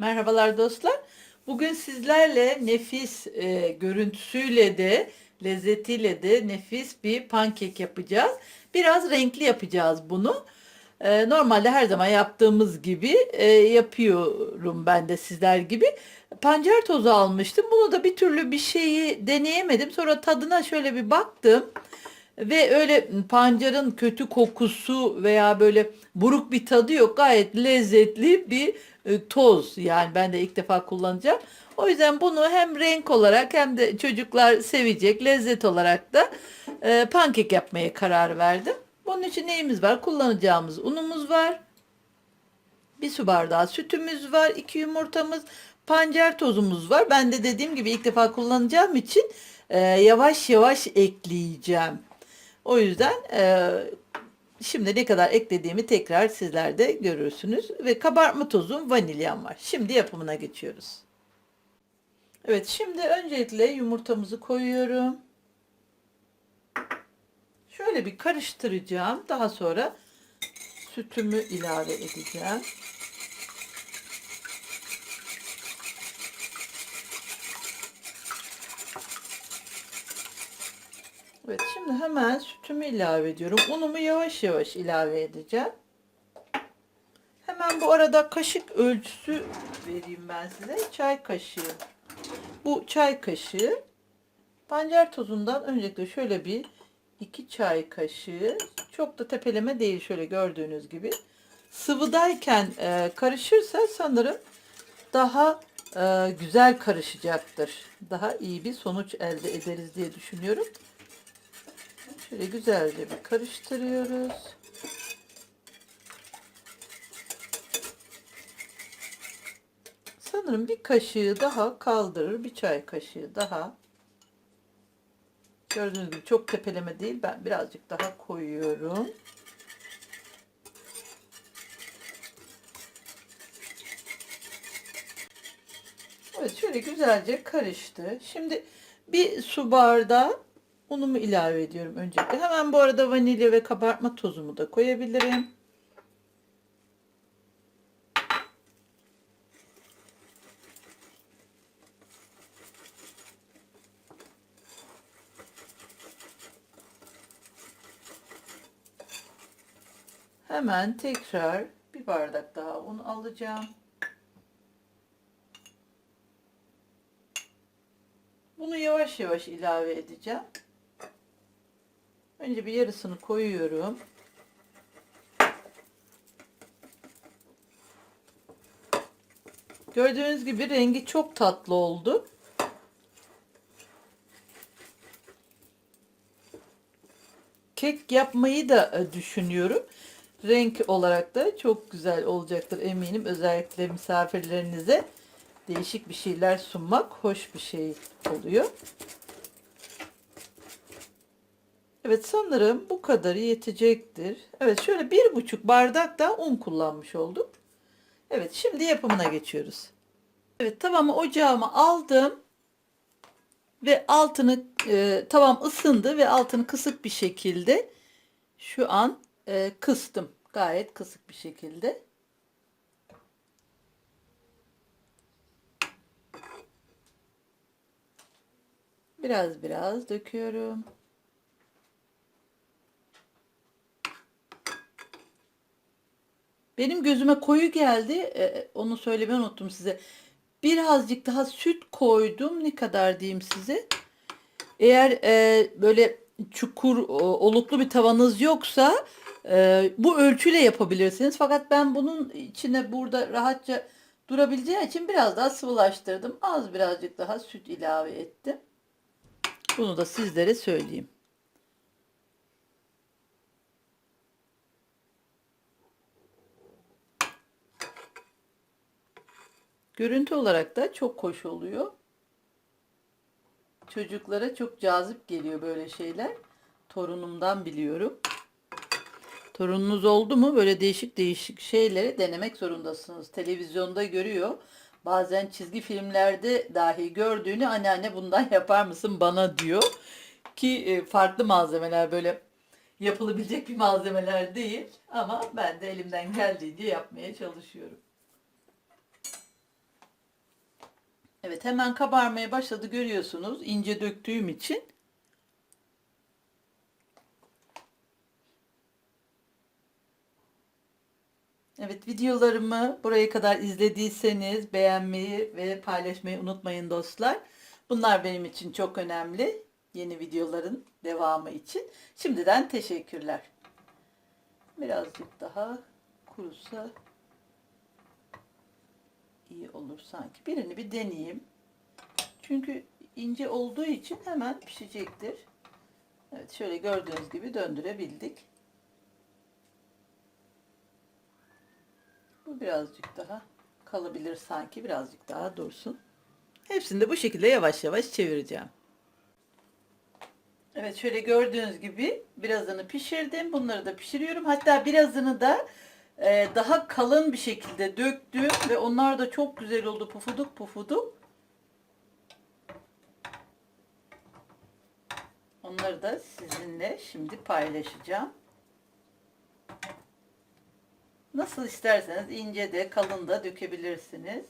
Merhabalar dostlar. Bugün sizlerle nefis e, görüntüsüyle de lezzetiyle de nefis bir pankek yapacağız. Biraz renkli yapacağız bunu. E, normalde her zaman yaptığımız gibi e, yapıyorum ben de sizler gibi. Pancar tozu almıştım. Bunu da bir türlü bir şeyi deneyemedim. Sonra tadına şöyle bir baktım. Ve öyle pancarın kötü kokusu veya böyle buruk bir tadı yok. Gayet lezzetli bir e, toz. Yani ben de ilk defa kullanacağım. O yüzden bunu hem renk olarak hem de çocuklar sevecek lezzet olarak da e, pankek yapmaya karar verdim. Bunun için neyimiz var? Kullanacağımız unumuz var. Bir su bardağı sütümüz var. iki yumurtamız, pancar tozumuz var. Ben de dediğim gibi ilk defa kullanacağım için e, yavaş yavaş ekleyeceğim. O yüzden e, şimdi ne kadar eklediğimi tekrar sizler de görürsünüz. Ve kabartma tozum, vanilyam var. Şimdi yapımına geçiyoruz. Evet şimdi öncelikle yumurtamızı koyuyorum. Şöyle bir karıştıracağım. Daha sonra sütümü ilave edeceğim. Evet şimdi hemen sütümü ilave ediyorum. Unumu yavaş yavaş ilave edeceğim. Hemen bu arada kaşık ölçüsü vereyim ben size. Çay kaşığı. Bu çay kaşığı. Pancar tozundan öncelikle şöyle bir iki çay kaşığı. Çok da tepeleme değil şöyle gördüğünüz gibi. Sıvıdayken e, karışırsa sanırım daha e, güzel karışacaktır. Daha iyi bir sonuç elde ederiz diye düşünüyorum. Şöyle güzelce bir karıştırıyoruz. Sanırım bir kaşığı daha kaldırır. Bir çay kaşığı daha. Gördüğünüz gibi çok tepeleme değil. Ben birazcık daha koyuyorum. Evet şöyle güzelce karıştı. Şimdi bir su bardağı unumu ilave ediyorum öncelikle. Hemen bu arada vanilya ve kabartma tozumu da koyabilirim. Hemen tekrar bir bardak daha un alacağım. Bunu yavaş yavaş ilave edeceğim. Önce bir yarısını koyuyorum. Gördüğünüz gibi rengi çok tatlı oldu. Kek yapmayı da e, düşünüyorum. Renk olarak da çok güzel olacaktır eminim. Özellikle misafirlerinize değişik bir şeyler sunmak hoş bir şey oluyor. Evet sanırım bu kadarı yetecektir. Evet şöyle bir buçuk bardak da un kullanmış olduk. Evet şimdi yapımına geçiyoruz. Evet tavamı ocağıma aldım. Ve altını e, tavam ısındı ve altını kısık bir şekilde şu an e, kıstım. Gayet kısık bir şekilde. Biraz biraz döküyorum. Benim gözüme koyu geldi. Ee, onu söylemeyi unuttum size. Birazcık daha süt koydum. Ne kadar diyeyim size? Eğer e, böyle çukur, o, oluklu bir tavanız yoksa e, bu ölçüyle yapabilirsiniz. Fakat ben bunun içine burada rahatça durabileceği için biraz daha sıvılaştırdım. Az birazcık daha süt ilave ettim. Bunu da sizlere söyleyeyim. Görüntü olarak da çok hoş oluyor. Çocuklara çok cazip geliyor böyle şeyler. Torunumdan biliyorum. Torununuz oldu mu böyle değişik değişik şeyleri denemek zorundasınız. Televizyonda görüyor. Bazen çizgi filmlerde dahi gördüğünü anneanne bundan yapar mısın bana diyor. Ki e, farklı malzemeler böyle yapılabilecek bir malzemeler değil. Ama ben de elimden geldiğince yapmaya çalışıyorum. Evet hemen kabarmaya başladı görüyorsunuz ince döktüğüm için. Evet videolarımı buraya kadar izlediyseniz beğenmeyi ve paylaşmayı unutmayın dostlar. Bunlar benim için çok önemli. Yeni videoların devamı için. Şimdiden teşekkürler. Birazcık daha kurusa iyi olur sanki. Birini bir deneyeyim. Çünkü ince olduğu için hemen pişecektir. Evet şöyle gördüğünüz gibi döndürebildik. Bu birazcık daha kalabilir sanki. Birazcık daha dursun. Hepsini de bu şekilde yavaş yavaş çevireceğim. Evet şöyle gördüğünüz gibi birazını pişirdim. Bunları da pişiriyorum. Hatta birazını da e, daha kalın bir şekilde döktüm ve onlar da çok güzel oldu pufuduk pufuduk. Onları da sizinle şimdi paylaşacağım. Nasıl isterseniz ince de kalın da dökebilirsiniz.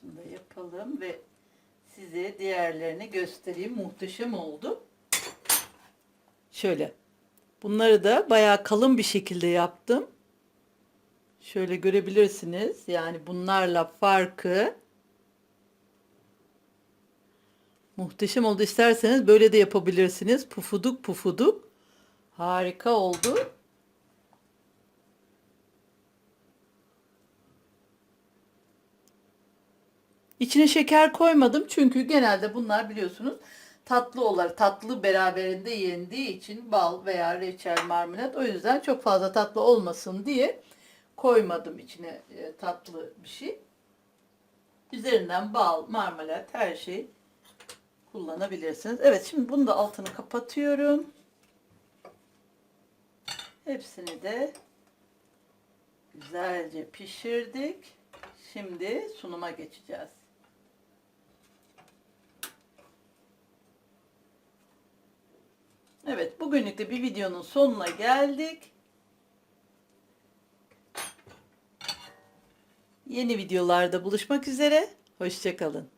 Şunu da yapalım ve size diğerlerini göstereyim. Muhteşem oldu. Şöyle. Bunları da bayağı kalın bir şekilde yaptım. Şöyle görebilirsiniz. Yani bunlarla farkı muhteşem oldu. İsterseniz böyle de yapabilirsiniz. Pufuduk pufuduk. Harika oldu. İçine şeker koymadım çünkü genelde bunlar biliyorsunuz tatlı olarak tatlı beraberinde yendiği için bal veya reçel marmelat o yüzden çok fazla tatlı olmasın diye koymadım içine e, tatlı bir şey. Üzerinden bal, marmelat her şey kullanabilirsiniz. Evet şimdi bunu da altını kapatıyorum. Hepsini de güzelce pişirdik. Şimdi sunuma geçeceğiz. Evet, bugünlük de bir videonun sonuna geldik. Yeni videolarda buluşmak üzere. Hoşçakalın.